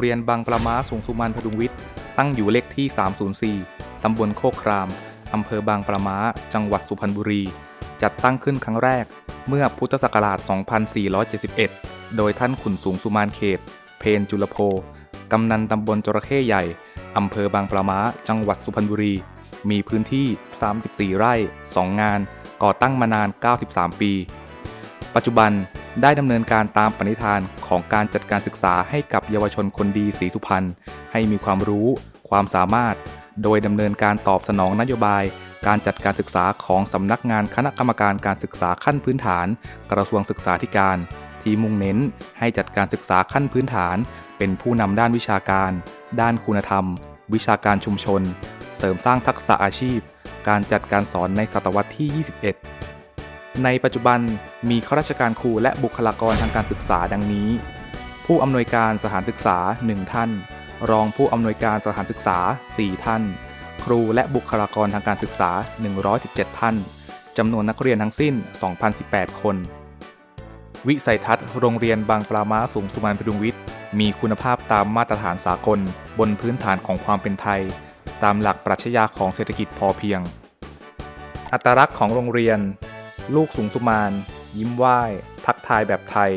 เรียนบางปลาม้าสูงสุมานพดุงวิทย์ ตั้งอยู่เลขที่ 304 ตำบลโคกคราม อำเภอบางปลาม้าจังหวัดสุพรรณบุรี จัดตั้งขึ้นครั้งแรกเมื่อพุทธศักราช 2471 โดยท่านขุนสูงสุมานเขต เพนจุลโพกำนันตำบลจระเข้ใหญ่ อำเภอบางปลาม้าจังหวัดสุพรรณบุรี มีพื้นที่ 34 ไร่ 2 งาน ก่อตั้งมานาน 93 ปี ปัจจุบัน ได้ดำเนินการตามปณิธานของการจัดการศึกษาให้กับเยาวชนคนดีศรีสุพรรณให้มีความรู้ ความสามารถ โดยดำเนินการตอบสนองนโยบาย การจัดการศึกษาของสำนักงานคณะกรรมการการศึกษาขั้นพื้นฐาน กระทรวงศึกษาธิการ ที่มุ่งเน้นให้จัดการศึกษาขั้นพื้นฐาน เป็นผู้นำด้านวิชาการ ด้านคุณธรรม วิชาการชุมชน เสริมสร้างทักษะอาชีพ การจัดการสอนในศตวรรษที่ 21 ในปัจจุบัน มีข้าราชการครูและบุคลากรทางการศึกษาดังนี้ ผู้อำนวยการสถานศึกษา 1 ท่าน รองผู้อำนวยการสถานศึกษา 4 ท่าน ครูและบุคลากรทางการศึกษา 117 ท่านจำนวนนักเรียนทั้งสิ้น 2,018 คน วิสัยทัศน์โรงเรียนบางปลาม้าสูงสุมานพดุงวิทย์มีคุณภาพตามมาตรฐานสากล บนพื้นฐานของความเป็นไทย ตามหลักปรัชญาของเศรษฐกิจพอเพียง อัตลักษณ์ของโรงเรียน ลูกสูงสุมาน ยิ้มไหว้ ทักทายแบบไทย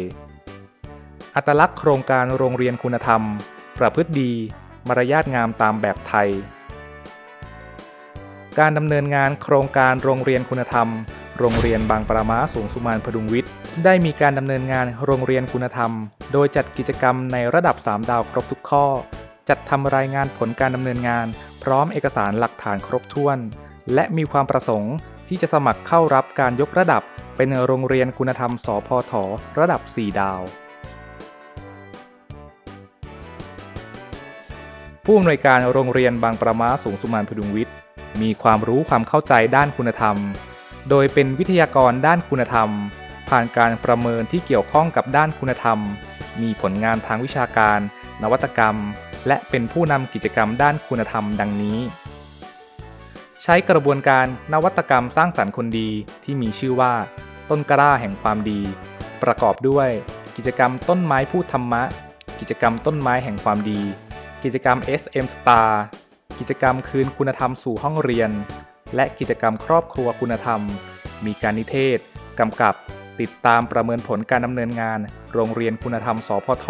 อัตลักษณ์โครงการโรงเรียนคุณธรรม ประพฤติดี มารยาทงามตามแบบไทย การดำเนินงานโครงการโรงเรียนคุณธรรม โรงเรียนบางปราม้าสูงสุมานพดุงวิทย์ ได้มีการดำเนินงานโรงเรียนคุณธรรม โดยจัดกิจกรรมในระดับ 3 ดาวครบทุกข้อ จัดทำรายงานผลการดำเนินงาน พร้อมเอกสารหลักฐานครบถ้วน และมีความประสงค์ที่จะสมัครเข้ารับการยกระดับ เป็นโรงเรียนคุณธรรมสพทระดับ 4 ดาว ผู้อำนวยการโรงเรียนบางประม้าสูงสุมานพดุงวิทย์ มีความรู้ความเข้าใจด้านคุณธรรม โดยเป็นวิทยากรด้านคุณธรรม ผ่านการประเมินที่เกี่ยวข้องกับด้านคุณธรรม มีผลงานทางวิชาการ นวัตกรรม และเป็นผู้นำกิจกรรมด้านคุณธรรมดังนี้ใช้กระบวนการนวัตกรรมสร้างสรรค์คนดีที่มีชื่อว่า ต้นกล้าแห่งความดี ประกอบด้วย กิจกรรมต้นไม้พูดธรรมะ กิจกรรมต้นไม้แห่งความดี กิจกรรม SM Star กิจกรรมคืนคุณธรรมสู่ห้องเรียน และกิจกรรมครอบครัวคุณธรรม มีการนิเทศกำกับ ติดตามประเมินผลการดำเนินงาน โรงเรียนคุณธรรม สพท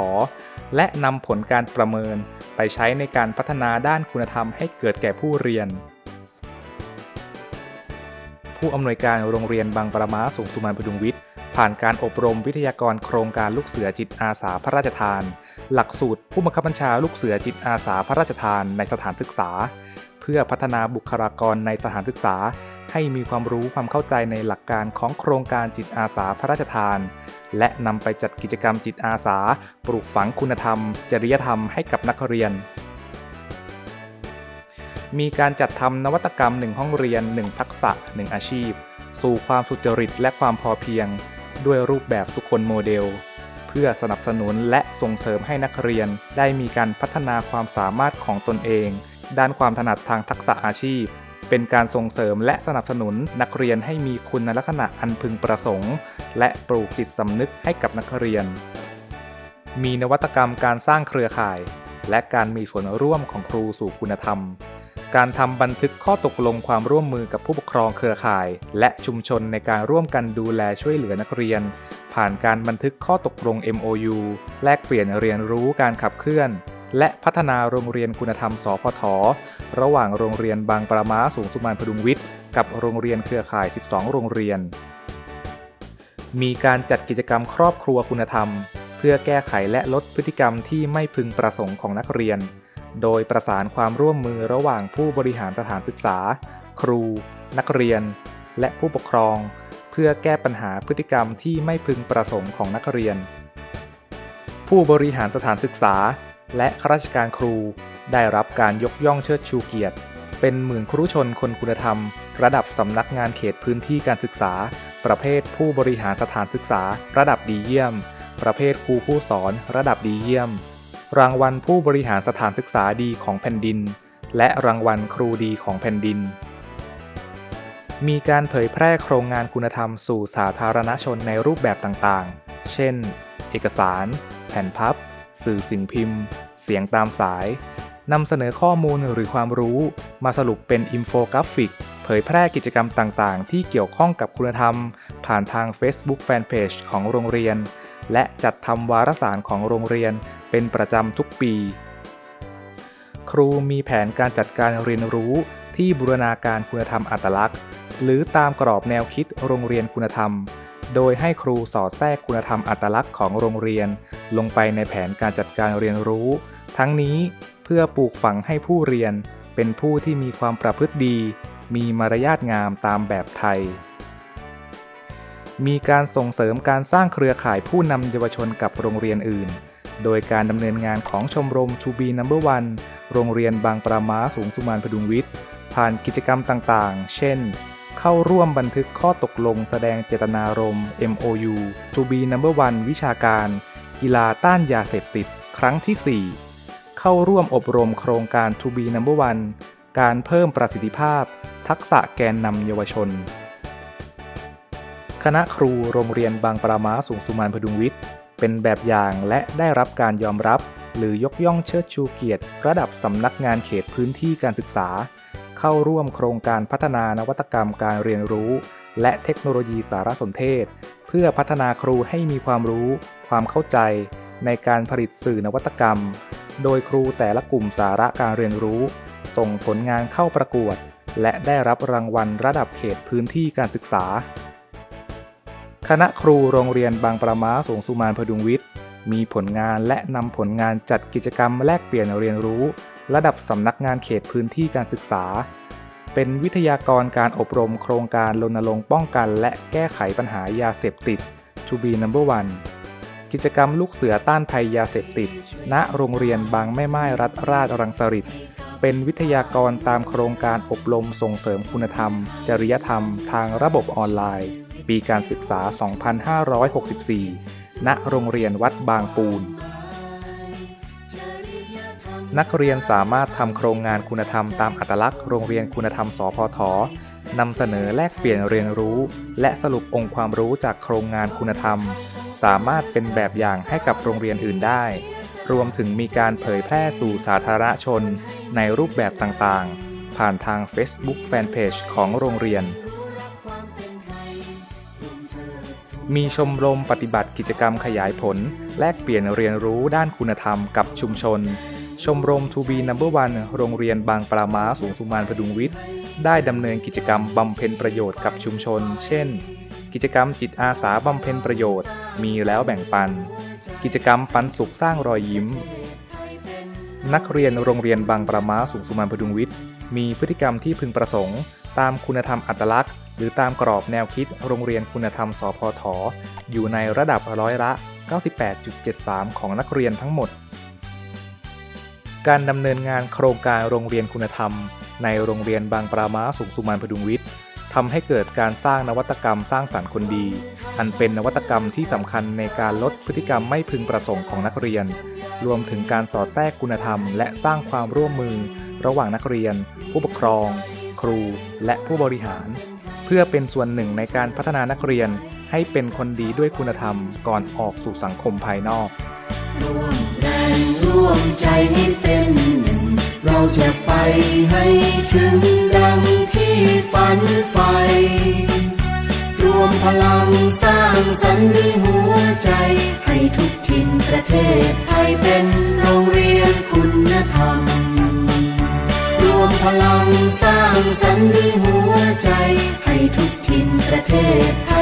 และนำผลการประเมิน ไปใช้ในการพัฒนาด้านคุณธรรมให้เกิดแก่ผู้เรียน ผู้อำนวยการโรงเรียนบางปราม้าสูงสุมานพดุงวิทย์ ผ่านการอบรมวิทยากรโครงการลูกเสือจิตอาสาพระราชทาน หลักสูตรผู้บังคับบัญชาลูกเสือจิตอาสาพระราชทานในสถานศึกษา เพื่อพัฒนาบุคลากรในสถานศึกษา ให้มีความรู้ความเข้าใจในหลักการของโครงการจิตอาสาพระราชทาน และนำไปจัดกิจกรรมจิตอาสา ปลูกฝังคุณธรรม จริยธรรมให้กับนักเรียน มีการจัดทำนวัตกรรม 1 ห้องเรียน 1 ทักษะ 1 อาชีพ สู่ความสุจริตและความพอเพียง ด้วยรูปแบบสุคนโมเดล เพื่อสนับสนุนและส่งเสริมให้นักเรียนได้มีการพัฒนาความสามารถของตนเอง ด้านความถนัดทางทักษะอาชีพ เป็นการส่งเสริมและสนับสนุนนักเรียนให้มีคุณลักษณะอันพึงประสงค์ และปลูกจิตสำนึกให้กับนักเรียน มีนวัตกรรมการสร้างเครือข่ายและการมีส่วนร่วมของครูสู่คุณธรรม การทำบันทึกข้อตกลงความร่วมมือกับผู้ปกครองเครือข่าย และชุมชนในการร่วมกันดูแลช่วยเหลือนักเรียน ผ่านการบันทึกข้อตกลง MOU แลกเปลี่ยนเรียนรู้การขับเคลื่อน และพัฒนาโรงเรียนคุณธรรม สพท ระหว่างโรงเรียนบางปราม้าสูงสุมานพดุงวิทย์กับโรงเรียนเครือข่าย 12 โรงเรียน มีการจัดกิจกรรมครอบครัวคุณธรรม เพื่อแก้ไขและลดพฤติกรรมที่ไม่พึงประสงค์ของนักเรียน โดยประสานความร่วมมือระหว่างผู้บริหารสถานศึกษา ครู นักเรียน และผู้ปกครอง เพื่อแก้ปัญหาพฤติกรรมที่ไม่พึงประสงค์ของนักเรียน ผู้บริหารสถานศึกษา และข้าราชการครู ได้รับการยกย่องเชิดชูเกียรติ เป็นหมื่นครูชนคนคุณธรรม ระดับสำนักงานเขตพื้นที่การศึกษา ประเภทผู้บริหารสถานศึกษา ระดับดีเยี่ยม ประเภทครูผู้สอน ระดับดีเยี่ยม รางวัลผู้บริหารสถานศึกษาดีของแผ่นดิน และรางวัลครูดีของแผ่นดิน มีการเผยแพร่โครงงานคุณธรรมสู่สาธารณชนในรูปแบบต่างๆ เช่น เอกสาร แผ่นพับ สื่อสิ่งพิมพ์ เสียงตามสายนำเสนอข้อมูลหรือความรู้ มาสรุปเป็นอินโฟกราฟิก เผยแพร่กิจกรรมต่างๆ ที่เกี่ยวข้องกับคุณธรรม ผ่านทาง Facebook Fanpage ของโรงเรียน และจัดทำวารสารของโรงเรียน เป็นประจำทุกปี ครูมีแผนการจัดการเรียนรู้ที่บูรณาการคุณธรรมอัตลักษณ์ หรือตามกรอบแนวคิดโรงเรียนคุณธรรม โดยให้ครูสอดแทรกคุณธรรมอัตลักษณ์ของโรงเรียน ลงไปในแผนการจัดการเรียนรู้ ทั้งนี้เพื่อปลูกฝังให้ผู้เรียน เป็นผู้ที่มีความประพฤติดี มีมารยาทงามตามแบบไทย มีการส่งเสริมการสร้างเครือข่ายผู้นำเยาวชนกับโรงเรียนอื่น โดยการดำเนินงานของชมรม To Be Number One โรงเรียนบางปราม้าสูงสุมานพดุงวิทย์ ผ่านกิจกรรมต่างๆ เช่น เข้าร่วมบันทึกข้อตกลงแสดงเจตนารมณ์ MOU To Be Number One วิชาการ กีฬาต้านยาเสพติด ครั้งที่ 4 เข้าร่วมอบรมโครงการ To Be Number One การเพิ่มประสิทธิภาพ ทักษะแกนนำเยาวชน คณะครูโรงเรียนบางปราม้าสูงสุมานพดุงวิทย์ เป็นแบบอย่างและได้รับการยอมรับ หรือยกย่องเชิดชูเกียรติ ระดับสำนักงานเขตพื้นที่การศึกษา เข้าร่วมโครงการพัฒนานวัตกรรมการเรียนรู้ และเทคโนโลยีสารสนเทศ เพื่อพัฒนาครูให้มีความรู้ ความเข้าใจ ในการผลิตสื่อนวัตกรรม โดยครูแต่ละกลุ่มสาระการเรียนรู้ ส่งผลงานเข้าประกวด และได้รับรางวัลระดับเขตพื้นที่การศึกษา คณะครูโรงเรียนบางประมาสงสุมานพดุงวิทย์ มีผลงานและนำผลงานจัดกิจกรรมแลกเปลี่ยนเรียนรู้ ระดับสำนักงานเขตพื้นที่การศึกษา เป็นวิทยากรการอบรมโครงการรณรงค์ป้องกัน และแก้ไขปัญหายาเสพติด To be number one กิจกรรมลูกเสือต้านภัยยาเสพติด ณ โรงเรียนบางแม่ไม้รัฐราชรังสฤษฎ์ เป็นวิทยากรตามโครงการอบรมส่งเสริมคุณธรรม จริยธรรม ทางระบบออนไลน์ ปีการศึกษา 2564 ณ โรงเรียนวัดบางปูน นักเรียนสามารถทำโครงงานคุณธรรมตามอัตลักษณ์โรงเรียนคุณธรรม สพทนำเสนอแลกเปลี่ยนเรียนรู้ และสรุปองค์ความรู้จากโครงงานคุณธรรม สามารถเป็นแบบอย่างให้กับโรงเรียนอื่นได้ รวมถึงมีการเผยแพร่สู่สาธารณชน ในรูปแบบต่างๆ ผ่านทาง Facebook Fanpage ของโรงเรียน มีชมรมปฏิบัติกิจกรรมขยายผล แลกเปลี่ยนเรียนรู้ด้านคุณธรรมกับชุมชน ชมรม To Be Number One โรงเรียนบางปราม้าสูงสุมานพดุงวิทย์ ได้ดำเนินกิจกรรมบำเพ็ญประโยชน์กับชุมชน เช่น กิจกรรมจิตอาสาบำเพ็ญประโยชน์ มีแล้วแบ่งปัน กิจกรรมปันสุขสร้างรอยยิ้ม นักเรียนโรงเรียนบางปราม้าสูงสุมานพดุงวิทย์ มีพฤติกรรมที่พึงประสงค์ ตามคุณธรรมอัตลักษณ์ หรือตามกรอบแนวคิดโรงเรียนคุณธรรมสพทอยู่ในระดับร้อยละ 98.73 ของนักเรียนทั้งหมด การดำเนินงานโครงการโรงเรียนคุณธรรม ในโรงเรียนบางปราม้าสูงสุมานพดุงวิทย์ ทำให้เกิดการสร้างนวัตกรรมสร้างสรรค์คนดี อันเป็นนวัตกรรมที่สำคัญในการลดพฤติกรรมไม่พึงประสงค์ของนักเรียน รวมถึงการสอดแทรกคุณธรรม และสร้างความร่วมมือ ระหว่างนักเรียน ผู้ปกครอง ครู และผู้บริหาร เพื่อเป็นส่วนหนึ่งในการพัฒนานักเรียนให้เป็นคนดีด้วยคุณธรรมก่อนออกสู่สังคมภายนอกร่วมแรงร่วมใจให้เป็นหนึ่งเราจะไป ให้ถึงดังที่ฝันใฝ่รวมพลังสร้างสรรค์ด้วยหัวใจ ให้ทุกถิ่นประเทศไทยเป็นโรงเรียนคุณธรรม รวมพลังสร้างสรรค์ด้วยหัวใจ ให้ทุกถิ่นประเทศไทย